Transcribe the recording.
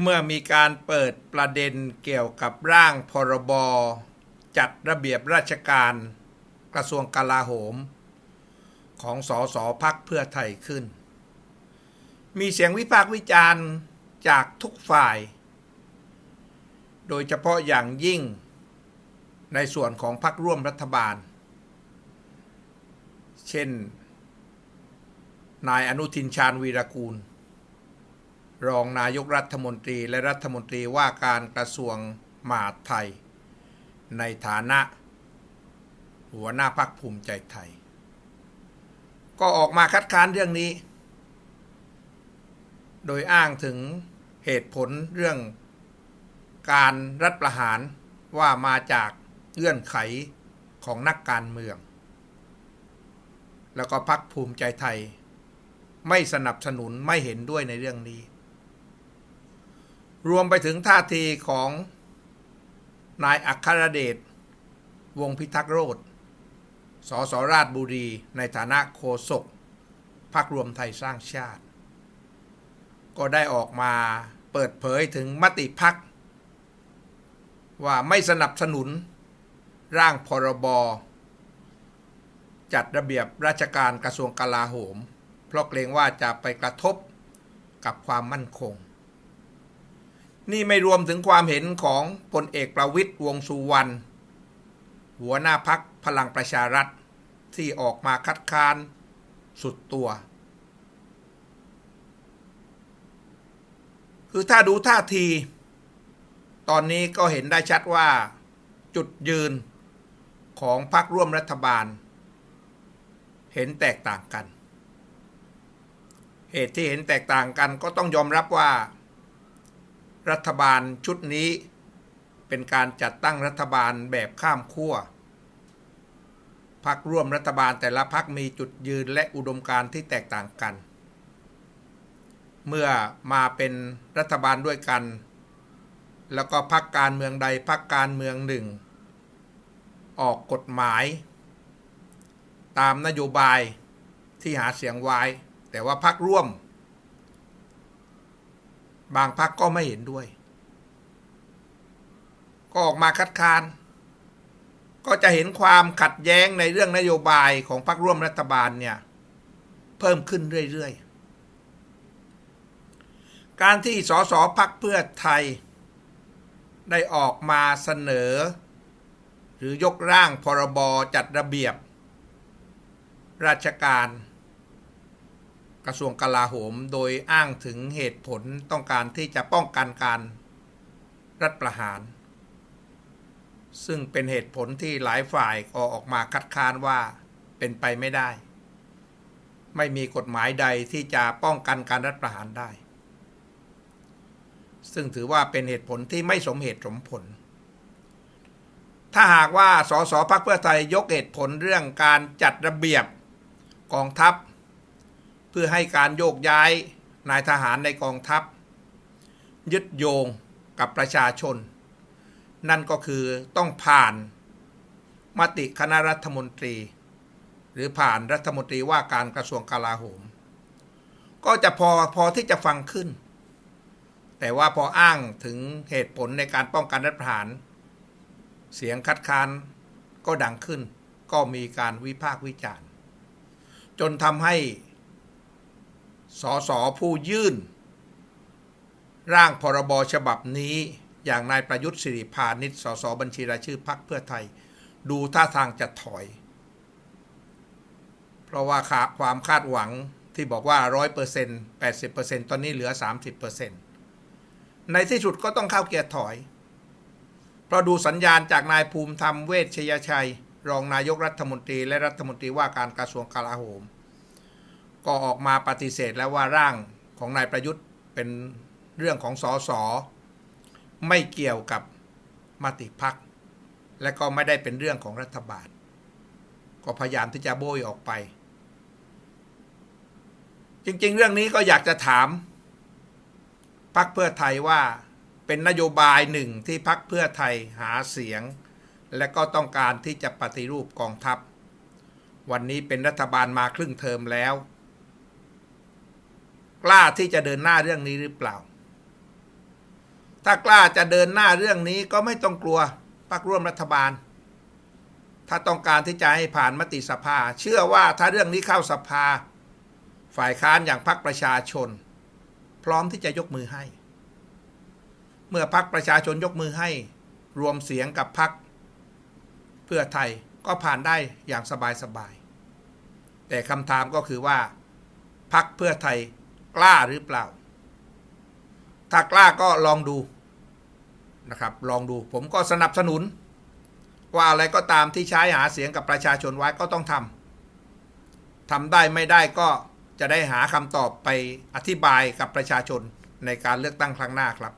เมื่อมีการเปิดประเด็นเกี่ยวกับร่างพรบจัดระเบียบราชการกระทรวงกลาโหม ของสสพักเพื่อไทยขึ้น มีเสียงวิพากษ์วิจารณ์จากทุกฝ่าย โดยเฉพาะอย่างยิ่งในส่วนของพรรคร่วมรัฐบาล เช่น นายอนุทินชาญวีรกูล รองนายกรัฐมนตรีและรัฐมนตรีว่าการกระทรวงมหาดไทย ในฐานะ หัวหน้าพักภูมิใจไทย ก็ออกมาคัดค้านเรื่องนี้ โดยอ้างถึงเหตุผลเรื่องการรัฐประหารว่ามาจากเงื่อนไขของนักการเมือง แล้วก็พักภูมิใจไทย ไม่สนับสนุนไม่เห็นด้วยในเรื่องนี้ รวมไปถึงท่าทีของนายอัครเดช วงพิทักษ์โรธสสราชบุรีในฐานะโฆษกพักรวมไทยสร้างชาติ ก็ได้ออกมาเปิดเผยถึงมติพัก ว่าไม่สนับสนุน ร่างพรบจัดระเบียบราชการกระทรวงกลาโหม เพราะเกรงว่าจะไปกระทบกับความมั่นคง นี่ไม่รวมถึงความเห็นของพลเอกประวิตยวงสุวรรณหัวหน้าพักพลังประชารัฐที่ออกมาคัดค้านสุดตัว คือถ้าดูท่าที ตอนนี้ก็เห็นได้ชัดว่า จุดยืนของพรรคร่วมรัฐบาล เห็นแตกต่างกัน เหตุที่เห็นแตกต่างกันก็ต้องยอมรับว่า รัฐบาลชุดนี้ เป็นการจัดตั้งรัฐบาลแบบข้ามขั้วพรรคร่วมรัฐบาลแต่ละพรรคมีจุดยืนและอุดมการณ์ที่แตกต่างกัน เมื่อมาเป็นรัฐบาลด้วยกัน แล้วก็พรรคการเมืองใดพรรคการเมืองหนึ่ง ออกกฎหมาย ตามนโยบายที่หาเสียงไว้ แต่ว่าพรรคร่วม บางพรรคก็ไม่เห็นด้วย ก็ออกมาคัดค้าน ก็จะเห็นความขัดแย้งในเรื่องนโยบายของพรรคร่วมรัฐบาลเนี่ย เพิ่มขึ้นเรื่อยๆ การที่สสพักเพื่อไทย ได้ออกมาเสนอ หรือยกร่างพรบจัดระเบียบ ราชการ กระทรวงกลาโหมโดยอ้างถึงเหตุผลต้องการที่จะป้องกันการรัฐประหาร ซึ่งเป็นเหตุผลที่หลายฝ่ายก็ออกมาคัดค้านว่าเป็นไปไม่ได้ ไม่มีกฎหมายใดที่จะป้องกันการรัฐประหารได้ ซึ่งถือว่าเป็นเหตุผลที่ไม่สมเหตุสมผล ถ้าหากว่าสสพักเพื่อไทยยกเหตุผลเรื่องการจัดระเบียบกองทัพ พื่อให้การโยกย้ายนายทหารในกองทัพ ยึดโยงกับประชาชน นั่นก็คือต้องผ่านมติคณะรัฐมนตรี หรือผ่านรัฐมนตรีว่าการกระทรวงกลาโหม ก็จะพอพอที่จะฟังขึ้น แต่ว่าพออ้างถึงเหตุผลในการป้องกันรัฐประหาร เสียงคัดค้านก็ดังขึ้น ก็มีการวิพากษ์วิจารณ์ จนทำให้ สสผู้ยื่น ร่างพรบฉบับนี้อย่างนายประยุทธ์สิริพานิชสสบัญชีรายชื่อพักเพื่อไทย ดูท่าทางจะถอย เพราะว่าความคาดหวังที่บอกว่า 100% 80%ตอนนี้เหลือ 30%ในที่สุดก็ต้องเข้าเกียร์ถอย เพราะดูสัญญาณจากนายภูมิธรรมเวชชยชัย รองนายกรัฐมนตรีและรัฐมนตรีว่าการกระทรวงกลาโหม ก็ออกมาปฏิเสธแล้วว่าร่างของนายประยุทธ์เป็นเรื่องของสอสอไม่เกี่ยวกับมติพัก และก็ไม่ได้เป็นเรื่องของรัฐบาล ก็พยายามที่จะโบยออกไป จริงๆ เรื่องนี้ก็อยากจะถามพักเพื่อไทยว่าเป็นนโยบายหนึ่งที่พักเพื่อไทยหาเสียง และก็ต้องการที่จะปฏิรูปกองทัพ วันนี้เป็นรัฐบาลมาครึ่งเทอมแล้ว กล้าที่จะเดินหน้าเรื่องนี้หรือเปล่า ถ้ากล้าจะเดินหน้าเรื่องนี้ก็ไม่ต้องกลัวพรรคร่วมรัฐบาล ถ้าต้องการที่จะให้ผ่านมติสภา เชื่อว่าถ้าเรื่องนี้เข้าสภา ฝ่ายค้านอย่างพรรคประชาชน พร้อมที่จะยกมือให้ เมื่อพรรคประชาชนยกมือให้ รวมเสียงกับพรรคเพื่อไทยก็ผ่านได้อย่างสบายๆแต่คำถามก็คือว่าพรรคเพื่อไทย กล้าหรือเปล่า ถ้ากล้าก็ลองดูนะครับ ลองดูผมก็สนับสนุน ว่าอะไรก็ตามที่ใช้หาเสียงกับประชาชนไว้ก็ต้องทำทำได้ไม่ได้ก็จะได้หาคำตอบไปอธิบายกับประชาชนในการเลือกตั้งครั้งหน้าครับ